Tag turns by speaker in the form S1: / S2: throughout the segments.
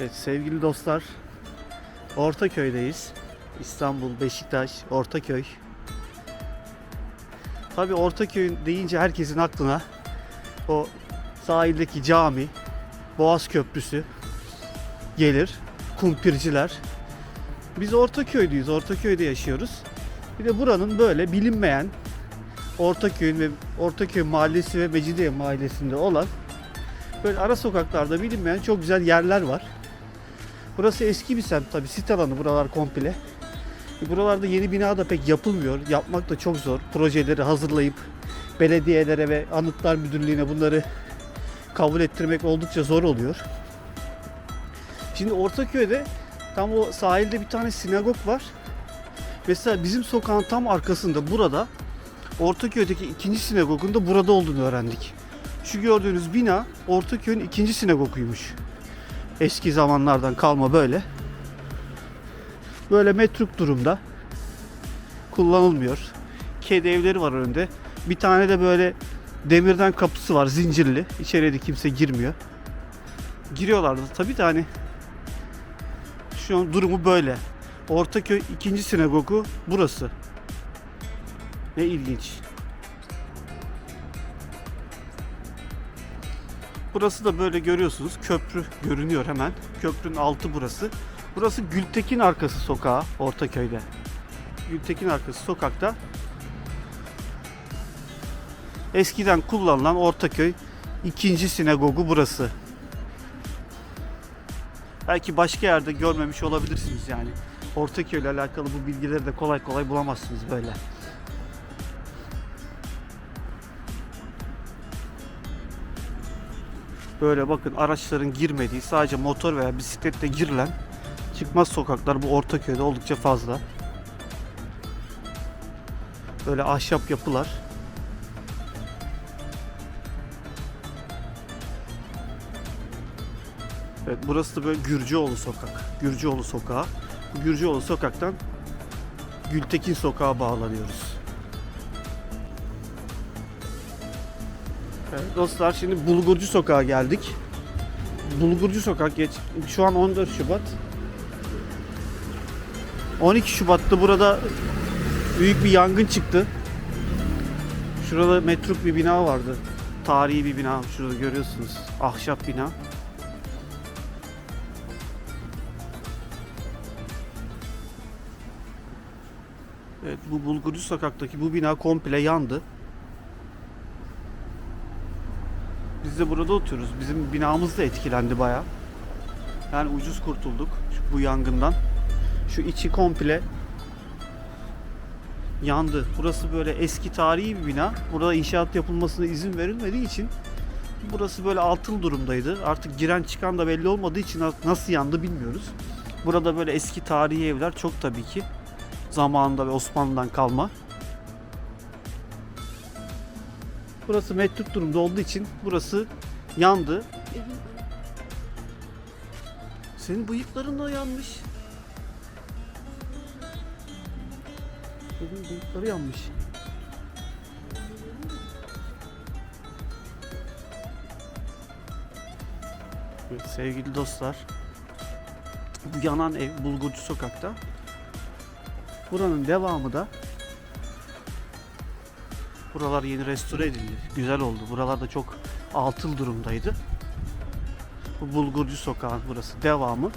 S1: Evet sevgili dostlar Ortaköy'deyiz. İstanbul, Beşiktaş, Ortaköy. Tabii Ortaköy deyince herkesin aklına o sahildeki cami, Boğaz Köprüsü gelir. Kumpirciler. Biz Ortaköy'deyiz. Ortaköy'de yaşıyoruz. Bir de buranın böyle bilinmeyen Ortaköy'ün ve Ortaköy Mahallesi ve Mecidiye Mahallesi'nde olan böyle ara sokaklarda bilinmeyen çok güzel yerler var. Burası eski bir semt tabi sit alanı buralar komple. Buralarda yeni bina da pek yapılmıyor. Yapmak da çok zor. Projeleri hazırlayıp belediyelere ve anıtlar müdürlüğüne bunları kabul ettirmek oldukça zor oluyor. Şimdi Ortaköy'de tam o sahilde bir tane sinagog var. Mesela bizim sokağın tam arkasında burada Ortaköy'deki ikinci sinagogun da burada olduğunu öğrendik. Şu gördüğünüz bina Ortaköy'ün ikinci sinagoguymuş. Eski zamanlardan kalma böyle. Böyle metruk durumda. Kullanılmıyor. Kedi evleri var önünde. Bir tane de böyle demirden kapısı var zincirli. İçeriye de kimse girmiyor. Giriyorlardı tabii de hani şu an durumu böyle. Ortaköy ikinci sinagogu burası. Ne ilginç. Burası da böyle görüyorsunuz. Köprü görünüyor hemen. Köprünün altı burası. Burası Gültekin arkası sokağı Ortaköy'de. Gültekin arkası sokakta eskiden kullanılan Ortaköy ikinci sinagogu burası. Belki başka yerde görmemiş olabilirsiniz yani. Ortaköy ile alakalı bu bilgileri de kolay kolay bulamazsınız böyle. Böyle bakın araçların girmediği sadece motor veya bisikletle girilen çıkmaz sokaklar bu Ortaköy'de oldukça fazla. Böyle ahşap yapılar. Evet burası da böyle Gürcüoğlu sokak. Gürcüoğlu sokağı. Bu Gürcüoğlu sokaktan Gültekin sokağa bağlanıyoruz. Dostlar şimdi Bulgurcu sokağa geldik. Bulgurcu sokak geç. Şu an 14 Şubat. 12 Şubat'ta burada büyük bir yangın çıktı. Şurada metruk bir bina vardı. Tarihi bir bina. Şurada görüyorsunuz. Ahşap bina. Evet bu Bulgurcu sokaktaki bu bina komple yandı. Biz de burada oturuyoruz. Bizim binamız da etkilendi baya. Yani ucuz kurtulduk bu yangından. Şu içi komple yandı. Burası böyle eski tarihi bir bina. Burada inşaat yapılmasına izin verilmediği için burası böyle altıl durumdaydı. Artık giren çıkan da belli olmadığı için nasıl yandı bilmiyoruz. Burada böyle eski tarihi evler çok tabii ki zamanında ve Osmanlı'dan kalma. Burası metruk durumda olduğu için burası yandı. Senin bıyıkların da yanmış. Senin bıyıkları yanmış. Sevgili dostlar. Bu yanan ev Bulgurcu sokakta. Buranın devamı da Buralar yeni restore edildi. Güzel oldu. Buralar da çok altıl durumdaydı. Bu Bulgurcu Sokağın burası devamı.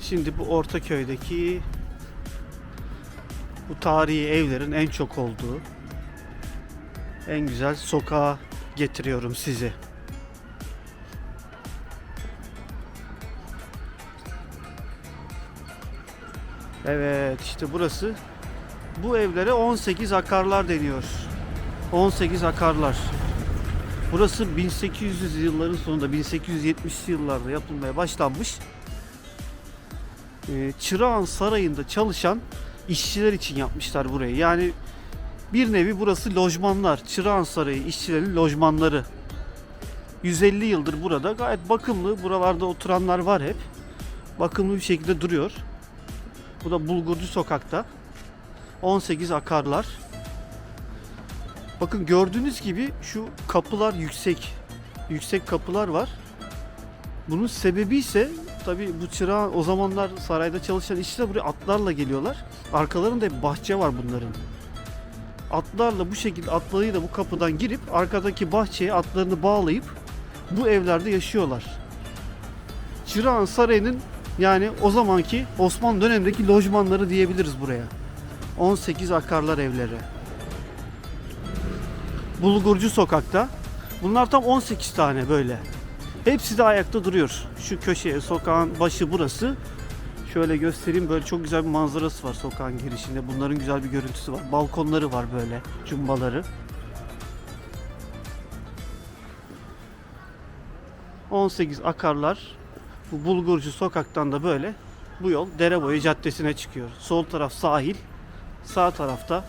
S1: Şimdi bu Ortaköy'deki bu tarihi evlerin en çok olduğu en güzel sokağa getiriyorum sizi. Evet işte burası. Bu evlere 18 akarlar deniyor. 18 akarlar. Burası 1800 yılların sonunda 1870'li yıllarda yapılmaya başlanmış. Ee, Çırağan Sarayı'nda çalışan işçiler için yapmışlar burayı. Yani bir nevi burası lojmanlar. Çırağan Sarayı işçilerin lojmanları. 150 yıldır burada gayet bakımlı. Buralarda oturanlar var hep. Bakımlı bir şekilde duruyor. Bu da Bulgurcu sokakta. 18 akarlar. Bakın gördüğünüz gibi şu kapılar yüksek. Yüksek kapılar var. Bunun sebebi ise tabi bu çırağı o zamanlar sarayda çalışan işçiler buraya atlarla geliyorlar. Arkalarında bir bahçe var bunların. Atlarla bu şekilde atlarıyla bu kapıdan girip arkadaki bahçeye atlarını bağlayıp bu evlerde yaşıyorlar. Çırağan Sarayı'nın yani o zamanki Osmanlı dönemindeki lojmanları diyebiliriz buraya. 18 akarlar evleri. Bulgurcu sokakta. Bunlar tam 18 tane böyle. Hepsi de ayakta duruyor. Şu köşeye sokağın başı burası. Şöyle göstereyim böyle çok güzel bir manzarası var sokağın girişinde. Bunların güzel bir görüntüsü var. Balkonları var böyle cumbaları. 18 akarlar. Bu Bulgurcu sokaktan da böyle bu yol Dereboyu Caddesi'ne çıkıyor. Sol taraf sahil, sağ tarafta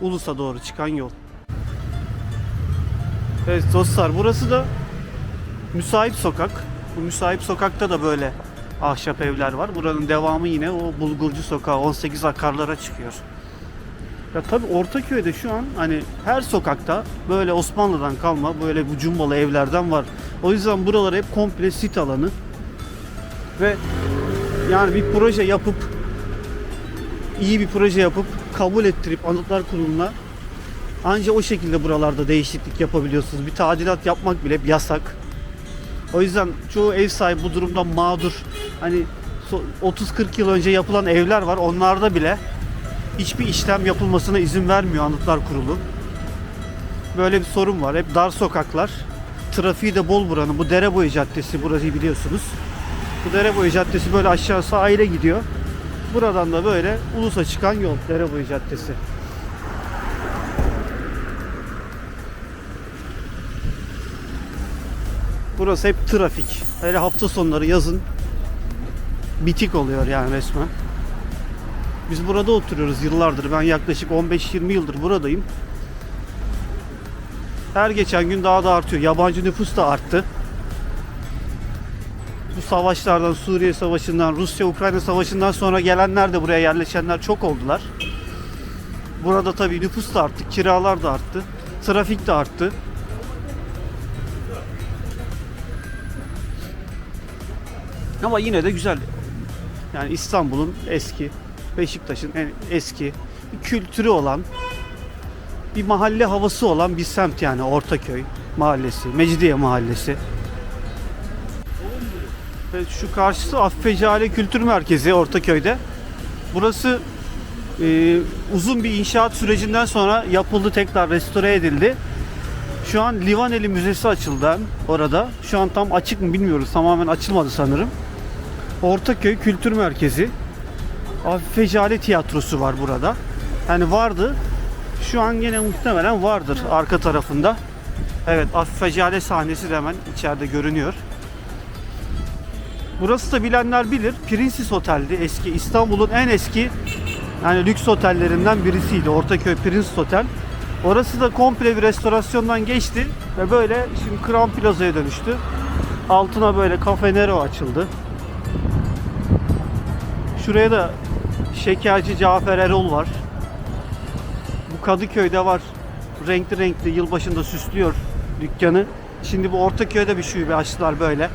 S1: Ulus'a doğru çıkan yol. Evet dostlar burası da müsait sokak. Bu müsait sokakta da böyle ahşap evler var. Buranın devamı yine o Bulgurcu sokağı 18 akarlara çıkıyor. Ya tabii Ortaköy'de şu an hani her sokakta böyle Osmanlı'dan kalma böyle bu cumbalı evlerden var. O yüzden buralar hep komple sit alanı. Ve yani bir proje yapıp iyi bir proje yapıp kabul ettirip Anıtlar Kurulu'na anca o şekilde buralarda değişiklik yapabiliyorsunuz. Bir tadilat yapmak bile yasak. O yüzden çoğu ev sahibi bu durumda mağdur. Hani so- 30-40 yıl önce yapılan evler var. Onlarda bile hiçbir işlem yapılmasına izin vermiyor Anıtlar Kurulu. Böyle bir sorun var. Hep dar sokaklar. Trafiği de bol buranın. Bu Dereboyu Caddesi burayı biliyorsunuz. Bu Dereboyu Caddesi böyle aşağı sahile gidiyor. Buradan da böyle Ulus'a çıkan yol Dereboyu Caddesi. Burası hep trafik. Hele hafta sonları yazın bitik oluyor yani resmen. Biz burada oturuyoruz yıllardır. Ben yaklaşık 15-20 yıldır buradayım. Her geçen gün daha da artıyor. Yabancı nüfus da arttı. Bu savaşlardan, Suriye Savaşı'ndan, Rusya-Ukrayna Savaşı'ndan sonra gelenler de buraya yerleşenler çok oldular. Burada tabii nüfus da arttı, kiralar da arttı, trafik de arttı. Ama yine de güzel. Yani İstanbul'un eski, Beşiktaş'ın en eski kültürü olan, bir mahalle havası olan bir semt yani Ortaköy mahallesi, Mecidiye mahallesi. Evet, şu karşısı Affecale Kültür Merkezi Ortaköy'de. Burası e, uzun bir inşaat sürecinden sonra yapıldı, tekrar restore edildi. Şu an Livaneli Müzesi açıldı orada. Şu an tam açık mı bilmiyoruz. Tamamen açılmadı sanırım. Ortaköy Kültür Merkezi. Affecale Tiyatrosu var burada. Yani vardı. Şu an yine muhtemelen vardır arka tarafında. Evet Affecale sahnesi de hemen içeride görünüyor. Burası da bilenler bilir. Princess Otel'di. Eski İstanbul'un en eski yani lüks otellerinden birisiydi. Ortaköy Princess Otel. Orası da komple bir restorasyondan geçti ve böyle şimdi Crown Plaza'ya dönüştü. Altına böyle Cafe Nero açıldı. Şuraya da Şekerci Cafer Erol var. Kadıköy'de var. Renkli renkli yılbaşında süslüyor dükkanı. Şimdi bu Ortaköy'de bir şube açtılar böyle.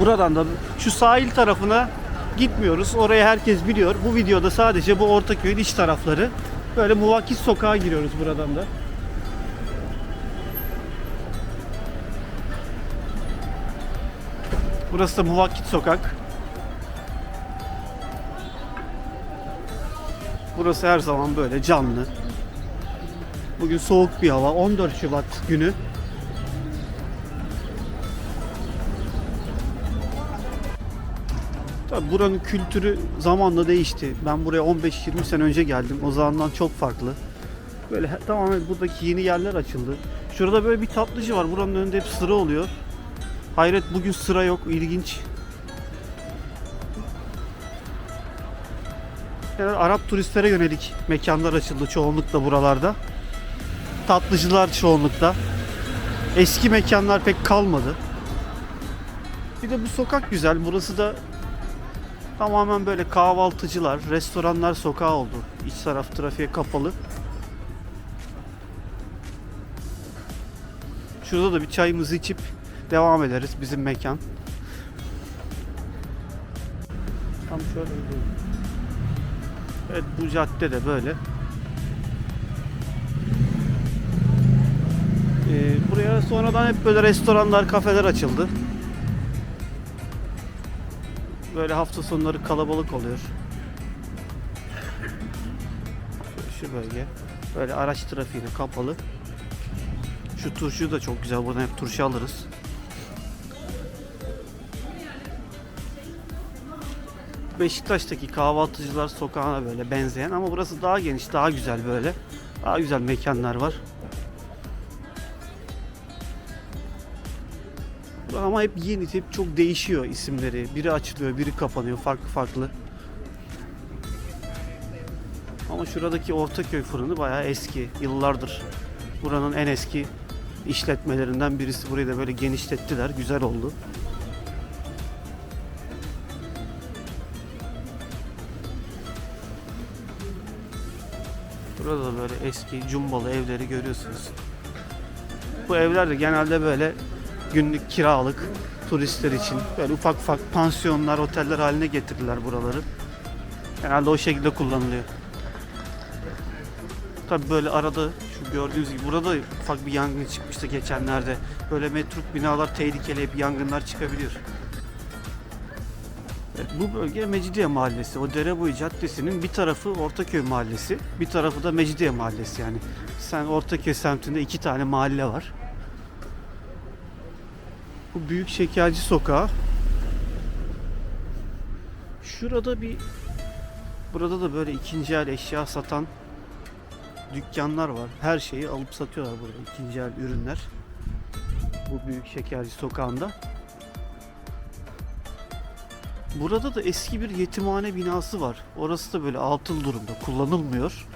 S1: Buradan da şu sahil tarafına gitmiyoruz. Orayı herkes biliyor. Bu videoda sadece bu Ortaköy'ün iç tarafları. Böyle muvakkit sokağa giriyoruz buradan da. Burası da Muvakkit Sokak. Burası her zaman böyle canlı. Bugün soğuk bir hava. 14 Şubat günü. Tabii buranın kültürü zamanla değişti. Ben buraya 15-20 sene önce geldim. O zamandan çok farklı. Böyle tamamen buradaki yeni yerler açıldı. Şurada böyle bir tatlıcı var. Buranın önünde hep sıra oluyor. Hayret bugün sıra yok. İlginç. Yani Arap turistlere yönelik mekanlar açıldı çoğunlukla buralarda. Tatlıcılar çoğunlukla. Eski mekanlar pek kalmadı. Bir de bu sokak güzel. Burası da Tamamen böyle kahvaltıcılar, restoranlar sokağı oldu. İç taraf trafiğe kapalı. Şurada da bir çayımızı içip devam ederiz bizim mekan. Tam şöyle gidiyorum. Evet bu cadde de böyle. Ee, buraya sonradan hep böyle restoranlar, kafeler açıldı. Böyle hafta sonları kalabalık oluyor. Şu, bölge. Böyle araç trafiğine kapalı. Şu turşu da çok güzel. Buradan hep turşu alırız. Beşiktaş'taki kahvaltıcılar sokağına böyle benzeyen ama burası daha geniş, daha güzel böyle. Daha güzel mekanlar var. Ama hep yeni, hep çok değişiyor isimleri. Biri açılıyor, biri kapanıyor, farklı farklı. Ama şuradaki Ortaköy fırını bayağı eski, yıllardır. Buranın en eski işletmelerinden birisi. Burayı da böyle genişlettiler, güzel oldu. Burada da böyle eski cumbalı evleri görüyorsunuz. Bu evler de genelde böyle günlük kiralık turistler için böyle ufak ufak pansiyonlar, oteller haline getirdiler buraları. Genelde o şekilde kullanılıyor. Tabi böyle arada şu gördüğünüz gibi burada ufak bir yangın çıkmıştı geçenlerde. Böyle metruk binalar tehlikeli hep yangınlar çıkabiliyor. Bu bölge Mecidiye Mahallesi. O Dereboyu Caddesi'nin bir tarafı Ortaköy Mahallesi, bir tarafı da Mecidiye Mahallesi yani. Sen Ortaköy semtinde iki tane mahalle var. Bu Büyük Şekerci Sokağı. Şurada bir burada da böyle ikinci el eşya satan dükkanlar var. Her şeyi alıp satıyorlar burada ikinci el ürünler. Bu Büyük Şekerci Sokağı'nda. Burada da eski bir yetimhane binası var. Orası da böyle atıl durumda, kullanılmıyor.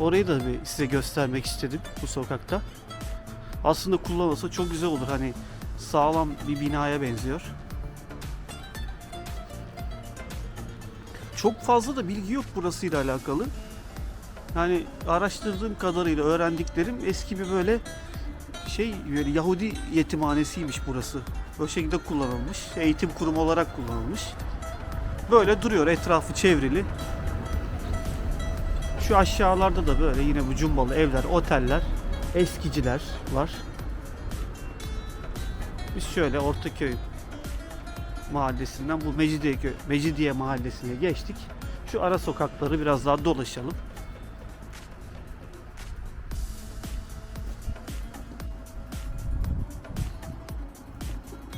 S1: Orayı da bir size göstermek istedim bu sokakta. Aslında kullanılsa çok güzel olur. Hani sağlam bir binaya benziyor. Çok fazla da bilgi yok burasıyla alakalı. Yani araştırdığım kadarıyla öğrendiklerim eski bir böyle şey böyle Yahudi yetimhanesiymiş burası. O şekilde kullanılmış. Eğitim kurumu olarak kullanılmış. Böyle duruyor etrafı çevrili. Şu aşağılarda da böyle yine bu cumbalı evler, oteller, eskiciler var. Biz şöyle Ortaköy mahallesinden bu Mecidiye, Mecidiye mahallesine geçtik. Şu ara sokakları biraz daha dolaşalım.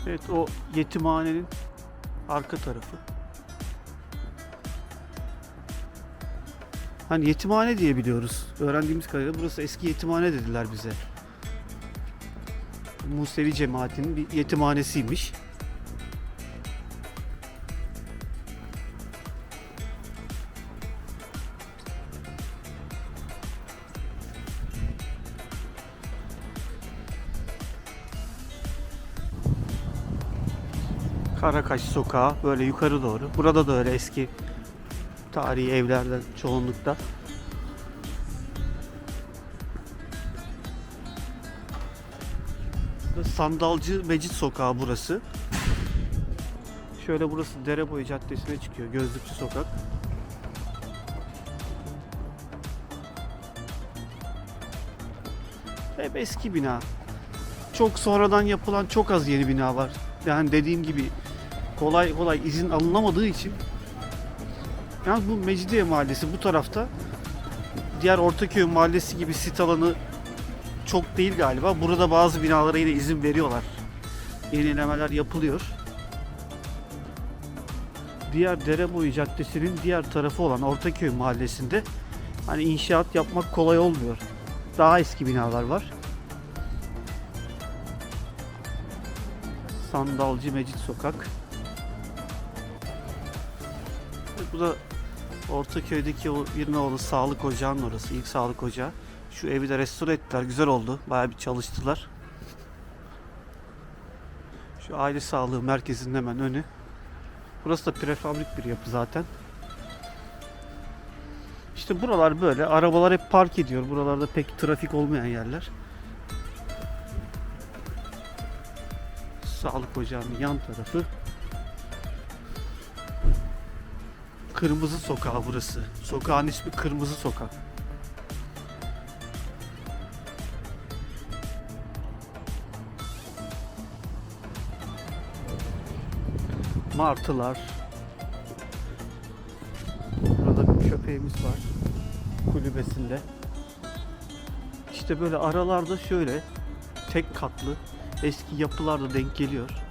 S1: Evet o yetimhanenin arka tarafı. Hani yetimhane diye biliyoruz. Öğrendiğimiz kadarıyla burası eski yetimhane dediler bize. Musevi cemaatinin bir yetimhanesiymiş. Karakaş sokağı böyle yukarı doğru. Burada da öyle eski tarihi evlerden çoğunlukta. Sandalcı Mecit Sokağı burası. Şöyle burası Dereboyu Caddesi'ne çıkıyor. Gözlükçü Sokak. Hep eski bina. Çok sonradan yapılan çok az yeni bina var. Yani dediğim gibi kolay kolay izin alınamadığı için yani bu Mecidiye Mahallesi bu tarafta diğer Ortaköy Mahallesi gibi sit alanı çok değil galiba. Burada bazı binalara yine izin veriyorlar. Yenilemeler yapılıyor. Diğer Dereboyu Caddesi'nin diğer tarafı olan Ortaköy Mahallesi'nde hani inşaat yapmak kolay olmuyor. Daha eski binalar var. Sandalcı Mecit Sokak. Bu da Ortaköy'deki o Birnoğlu Sağlık Ocağı'nın orası. ilk sağlık ocağı. Şu evi de restore ettiler. Güzel oldu. Bayağı bir çalıştılar. Şu aile sağlığı merkezinin hemen önü. Burası da prefabrik bir yapı zaten. İşte buralar böyle. Arabalar hep park ediyor. Buralarda pek trafik olmayan yerler. Sağlık ocağının yan tarafı. Kırmızı Sokağı burası. Sokağın ismi Kırmızı Sokak. Martılar. Burada bir köpeğimiz var. Kulübesinde. İşte böyle aralarda şöyle tek katlı eski yapılar da denk geliyor.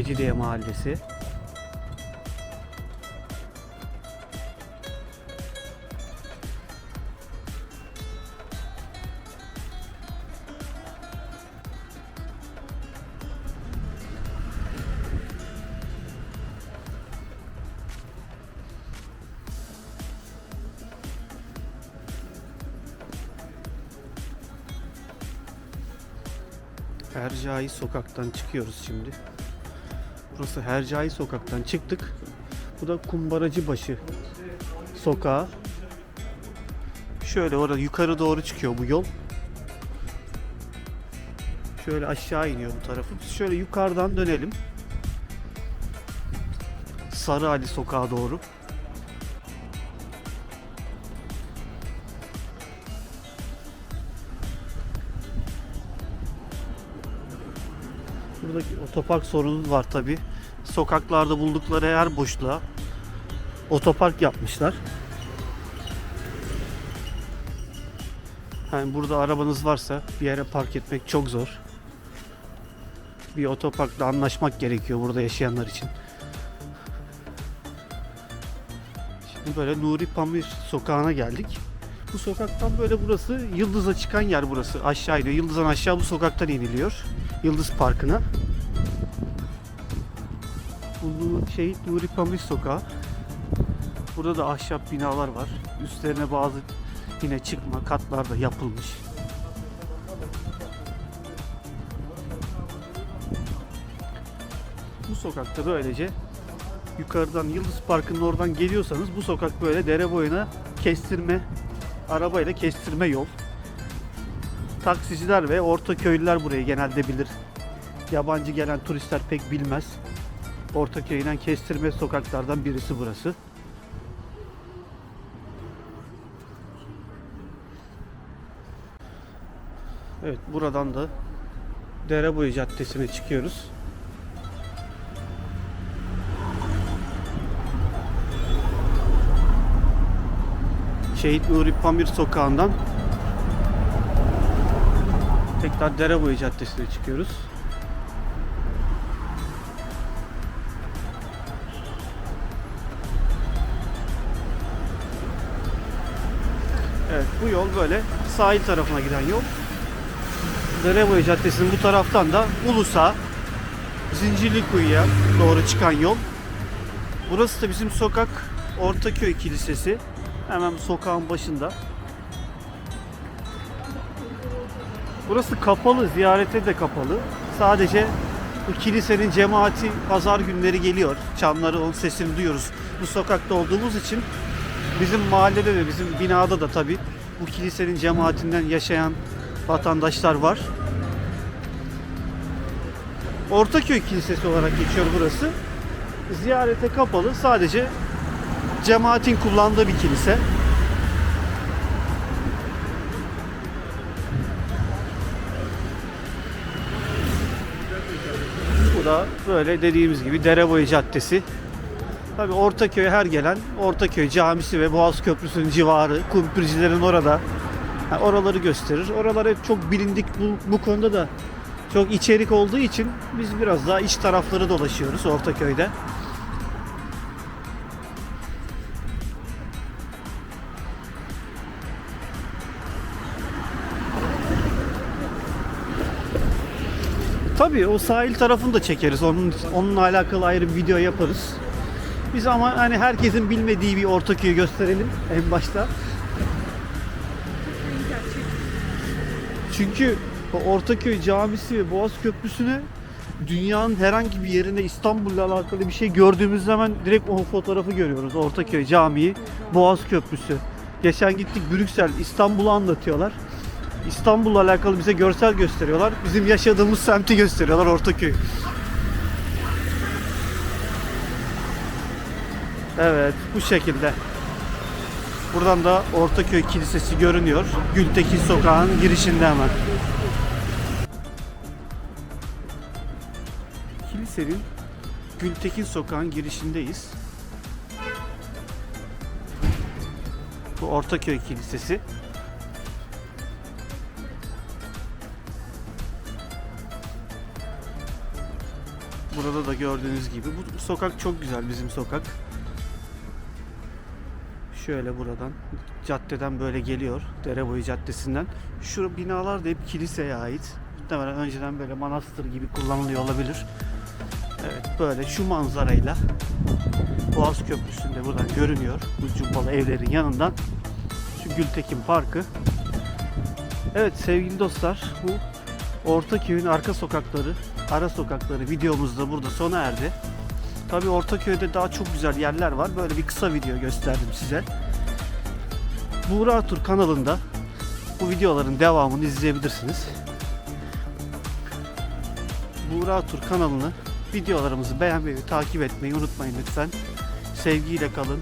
S1: Mecidiye Mahallesi. Hercai sokaktan çıkıyoruz şimdi. Burası Hercai sokaktan çıktık. Bu da Kumbaracıbaşı sokağı. Şöyle orada yukarı doğru çıkıyor bu yol. Şöyle aşağı iniyor bu tarafı. Biz şöyle yukarıdan dönelim. Sarı Ali sokağa doğru. Buradaki otopark sorunu var tabi. Sokaklarda buldukları her boşluğa otopark yapmışlar. Yani burada arabanız varsa bir yere park etmek çok zor. Bir otoparkla anlaşmak gerekiyor burada yaşayanlar için. Şimdi böyle Nuri Pamir sokağına geldik. Bu sokaktan böyle burası Yıldız'a çıkan yer burası. Aşağı iniyor. Yıldız'dan aşağı bu sokaktan iniliyor. Yıldız Parkı'na. Bu Şehit Nuri Pamir Sokağı. Burada da ahşap binalar var. Üstlerine bazı yine çıkma katlar da yapılmış. Bu sokakta böylece yukarıdan Yıldız Parkı'nın oradan geliyorsanız bu sokak böyle dere boyuna kestirme arabayla kestirme yol. Taksiciler ve orta köylüler burayı genelde bilir. Yabancı gelen turistler pek bilmez. Ortaköy'den kestirme sokaklardan birisi burası. Evet buradan da Dereboyu Caddesi'ne çıkıyoruz. Şehit Nuri Pamir sokağından tekrar Dereboyu Caddesi'ne çıkıyoruz. Evet bu yol böyle sahil tarafına giden yol. Dereboyu Caddesi'nin bu taraftan da Ulus'a, Zincirlikuyu'ya doğru çıkan yol. Burası da bizim sokak Ortaköy Kilisesi. Hemen sokağın başında. Burası kapalı, ziyarete de kapalı. Sadece bu kilisenin cemaati pazar günleri geliyor. Çanları, onun sesini duyuyoruz. Bu sokakta olduğumuz için bizim mahallede de, bizim binada da tabii bu kilisenin cemaatinden yaşayan vatandaşlar var. Ortaköy Kilisesi olarak geçiyor burası. Ziyarete kapalı. Sadece cemaatin kullandığı bir kilise. Bu da böyle dediğimiz gibi Dereboyu Caddesi. Tabii Ortaköy her gelen Ortaköy Camisi ve Boğaz Köprüsü'nün civarı, kumpircilerin orada. Yani oraları gösterir. Oralar hep çok bilindik bu, bu konuda da çok içerik olduğu için biz biraz daha iç tarafları dolaşıyoruz Ortaköy'de. Tabii o sahil tarafını da çekeriz. Onun onunla alakalı ayrı bir video yaparız. Biz ama hani herkesin bilmediği bir Ortaköy'ü gösterelim en başta. Çünkü Ortaköy Camisi ve Boğaz Köprüsü'nü dünyanın herhangi bir yerinde İstanbul'la alakalı bir şey gördüğümüz zaman direkt o fotoğrafı görüyoruz. Ortaköy Camii, Boğaz Köprüsü. Geçen gittik Brüksel, İstanbul'u anlatıyorlar. İstanbul'la alakalı bize görsel gösteriyorlar. Bizim yaşadığımız semti gösteriyorlar Ortaköy. Evet, bu şekilde. Buradan da Ortaköy Kilisesi görünüyor. Gültekin Sokağı'nın girişinde hemen. Kilisenin Gültekin Sokağı'nın girişindeyiz. Bu Ortaköy Kilisesi. Burada da gördüğünüz gibi bu sokak çok güzel bizim sokak. Şöyle buradan caddeden böyle geliyor. Dereboyu Caddesi'nden. Şu binalar da hep kiliseye ait. Muhtemelen önceden böyle manastır gibi kullanılıyor olabilir. Evet böyle şu manzarayla Boğaz Köprüsü'nde buradan görünüyor. Bu cumbalı evlerin yanından. Şu Gültekin Parkı. Evet sevgili dostlar bu Ortaköy'ün arka sokakları, ara sokakları videomuz da burada sona erdi. Tabi Ortaköy'de daha çok güzel yerler var. Böyle bir kısa video gösterdim size. Buğra Tur kanalında bu videoların devamını izleyebilirsiniz. Buğra Tur kanalını videolarımızı beğenmeyi, takip etmeyi unutmayın lütfen. Sevgiyle kalın,